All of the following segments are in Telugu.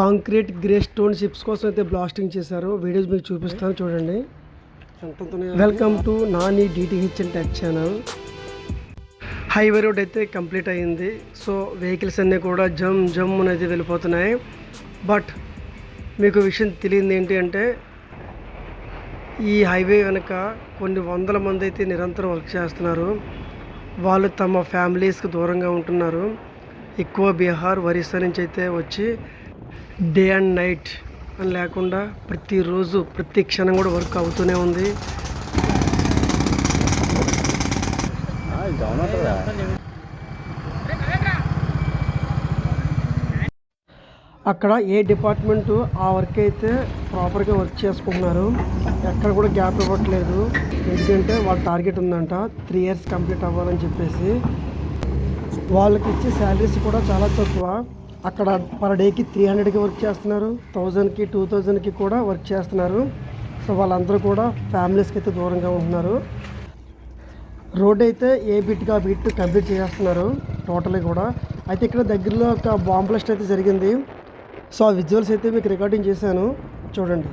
కాంక్రీట్ గ్రే స్టోన్ షిప్స్ కోసం అయితే బ్లాస్టింగ్ చేశారు. వీడియోస్ మీకు చూపిస్తాను చూడండి. Welcome to Nani DTH and tech channel highway road అయితే కంప్లీట్ అయ్యింది సో వెహికల్స్ అన్నీ కూడా జమ్ జమ్ అనేది వెళ్ళిపోతున్నాయి. బట్ మీకు విషయం తెలియంది ఏంటి అంటే ఈ హైవే వెనుక కొన్ని వందల మంది అయితే నిరంతరం వర్క్ చేస్తున్నారు. వాళ్ళు తమ ఫ్యామిలీస్కి దూరంగా ఉంటున్నారు. ఎక్కువ బీహార్ ఒరిస్సా నుంచి అయితే వచ్చి డే అండ్ నైట్ అని లేకుండా ప్రతిరోజు ప్రతి క్షణం కూడా వర్క్ అవుతూనే ఉంది. అక్కడ ఏ డిపార్ట్మెంటు ఆ వర్క్ అయితే ప్రాపర్గా వర్క్ చేసుకుంటున్నారు. ఎక్కడ కూడా గ్యాప్ ఇవ్వట్లేదు. ఎందుకంటే వాళ్ళ టార్గెట్ ఉందంట త్రీ ఇయర్స్ కంప్లీట్ అవ్వాలని చెప్పేసి. వాళ్ళకి ఇచ్చే శాలరీస్ కూడా చాలా తక్కువ. అక్కడ పర్ డేకి త్రీ హండ్రెడ్కి వర్క్ చేస్తున్నారు. థౌజండ్కి టూ థౌజండ్కి కూడా వర్క్ చేస్తున్నారు. సో వాళ్ళందరూ కూడా ఫ్యామిలీస్కి అయితే దూరంగా ఉంటున్నారు. రోడ్ అయితే ఏ బిట్గా బిట్ కంప్లీట్ చేస్తున్నారు టోటలీ కూడా. అయితే ఇక్కడ దగ్గరలో ఒక బాంబ్లాస్ట్ అయితే జరిగింది. సో ఆ విజువల్స్ అయితే మీకు రికార్డింగ్ చేశాను. చూడండి.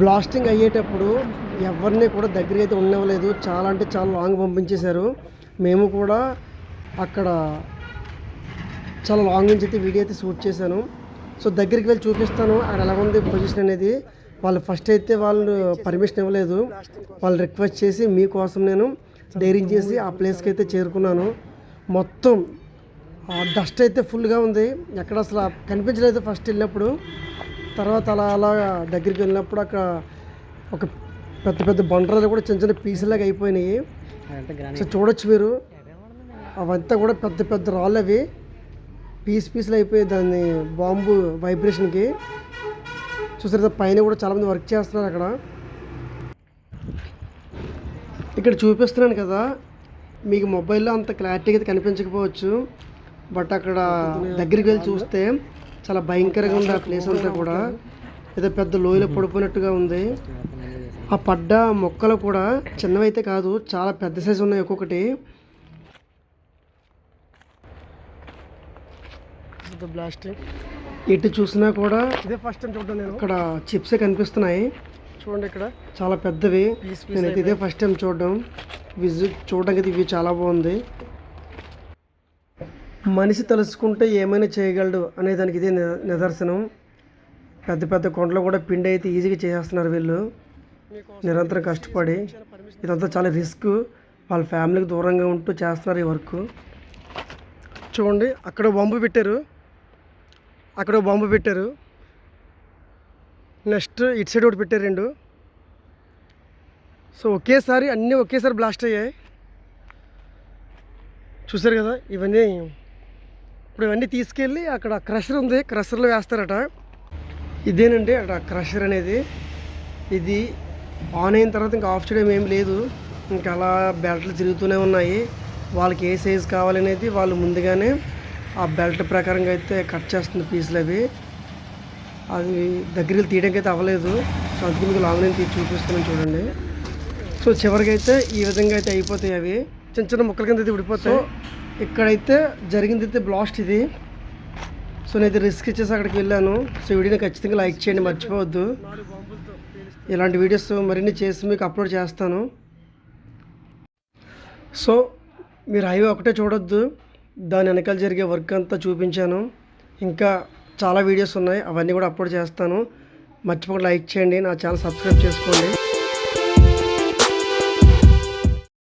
బ్లాస్టింగ్ అయ్యేటప్పుడు ఎవరిని కూడా దగ్గర అయితే ఉండవలేదు చాలా అంటే చాలా లాంగ్ పంపించేశారు. మేము కూడా అక్కడ చాలా లాంగ్ నుంచి అయితే వీడియో అయితే షూట్ చేశాను. సో దగ్గరికి వెళ్ళి చూపిస్తాను అక్కడ ఎలా ఉంది పొజిషన్ అనేది. వాళ్ళు ఫస్ట్ అయితే వాళ్ళు పర్మిషన్ ఇవ్వలేదు. వాళ్ళు రిక్వెస్ట్ చేసి మీకోసం నేను డైరింగ్ చేసి ఆ ప్లేస్కి అయితే చేరుకున్నాను. మొత్తం డస్ట్ అయితే ఫుల్గా ఉంది. ఎక్కడ అసలు కనిపించలేదు ఫస్ట్ వెళ్ళినప్పుడు. తర్వాత అలా అలా దగ్గరికి వెళ్ళినప్పుడు అక్కడ ఒక పెద్ద పెద్ద బండరాలు కూడా చిన్న చిన్న పీసులాగా అయిపోయినాయి. సో చూడొచ్చు మీరు. అవంతా కూడా పెద్ద పెద్ద రాళ్ళు అవి. పీస్ పీసులు అయిపోయి దాన్ని బాంబు వైబ్రేషన్కి చూసారు పైన కూడా చాలామంది వర్క్ చేస్తున్నారు అక్కడ. ఇక్కడ చూపిస్తున్నాను కదా మీకు మొబైల్లో అంత క్లారిటీగా అయితే కనిపించకపోవచ్చు. బట్ అక్కడ దగ్గరికి వెళ్ళి చూస్తే చాలా భయంకరంగా ఉంది ఆ ప్లేస్ అంతా కూడా. ఏదో పెద్ద లోయలో పడిపోయినట్టుగా ఉంది. ఆ పడ్డ మొక్కలు కూడా చిన్నవైతే కాదు చాలా పెద్ద సైజు ఉన్నాయి ఒక్కొక్కటి. బ్లాస్ట్ ఎటు చూసినా కూడా ఇదే ఫస్ట్ టైం చూడడం నేను. ఇక్కడ చిప్స్ కనిపిస్తున్నాయి. చూడండి ఇక్కడ. చాలా పెద్దవి. నేనైతే ఇదే ఫస్ట్ టైం చూడడం. విజిట్ చూడడానికి అయితే ఇవి చాలా బాగుంది. మనిషి తలుచుకుంటే ఏమైనా చేయగలడు అనే దానికి ఇదే ని- నిదర్శనం. పెద్ద పెద్ద కొండలు కూడా పిండి అయితే ఈజీగా చేసేస్తున్నారు వీళ్ళు. నిరంతరం కష్టపడి ఇదంతా చాలా రిస్క్. వాళ్ళ ఫ్యామిలీకి దూరంగా ఉంటూ చేస్తున్నారు ఈ వర్క్. చూడండి అక్కడ బొంబు పెట్టారు. అక్కడ బొంబు పెట్టారు. నెక్స్ట్ ఇటు సైడ్ ఒకటి పెట్టారు రెండు. సో ఒకేసారి అన్నీ ఒకేసారి బ్లాస్ట్ అయ్యాయి. చూసారు కదా ఇవన్నీ ఇప్పుడు ఇవన్నీ తీసుకెళ్ళి అక్కడ క్రషర్ ఉంది. క్రషర్లో వేస్తారట. ఇదేనండి అక్కడ క్రషర్ అనేది. ఇది ఆన్ అయిన తర్వాత ఇంకా ఆఫ్ చేయడం ఏం లేదు. ఇంకా అలా బెల్ట్లు తిరుగుతూనే ఉన్నాయి. వాళ్ళకి ఏ సైజ్ కావాలనేది వాళ్ళు ముందుగానే ఆ బెల్ట్ ప్రకారంగా అయితే కట్ చేస్తుంది పీసులు అవి. అది దగ్గరికి తీయడానికి అయితే అవ్వలేదు. సో అందుకు మీకు లాంగ్ నేను తీసి చూపిస్తున్నాను చూడండి. సో చివరికి అయితే ఈ విధంగా అయితే అయిపోతాయి అవి. చిన్న చిన్న ముక్కల కింద అయితే విడిపోతాయి. ఇక్కడైతే జరిగింది అయితే బ్లాస్ట్ ఇది. సో నేను రిస్క్ ఇచ్చేసి అక్కడికి వెళ్ళాను. సో వీడియోని ఖచ్చితంగా లైక్ చేయండి మర్చిపోవద్దు. ఇలాంటి వీడియోస్ మరిన్ని చేసి మీకు అప్లోడ్ చేస్తాను. సో మీరు హైవే ఒకటే చూడొద్దు. దాని వెనకాల జరిగే వర్క్ అంతా చూపించాను. ఇంకా చాలా వీడియోస్ ఉన్నాయి. అవన్నీ కూడా అప్లోడ్ చేస్తాను. మర్చిపోకుండా లైక్ చేయండి. నా ఛానల్ సబ్స్క్రైబ్ చేసుకోండి.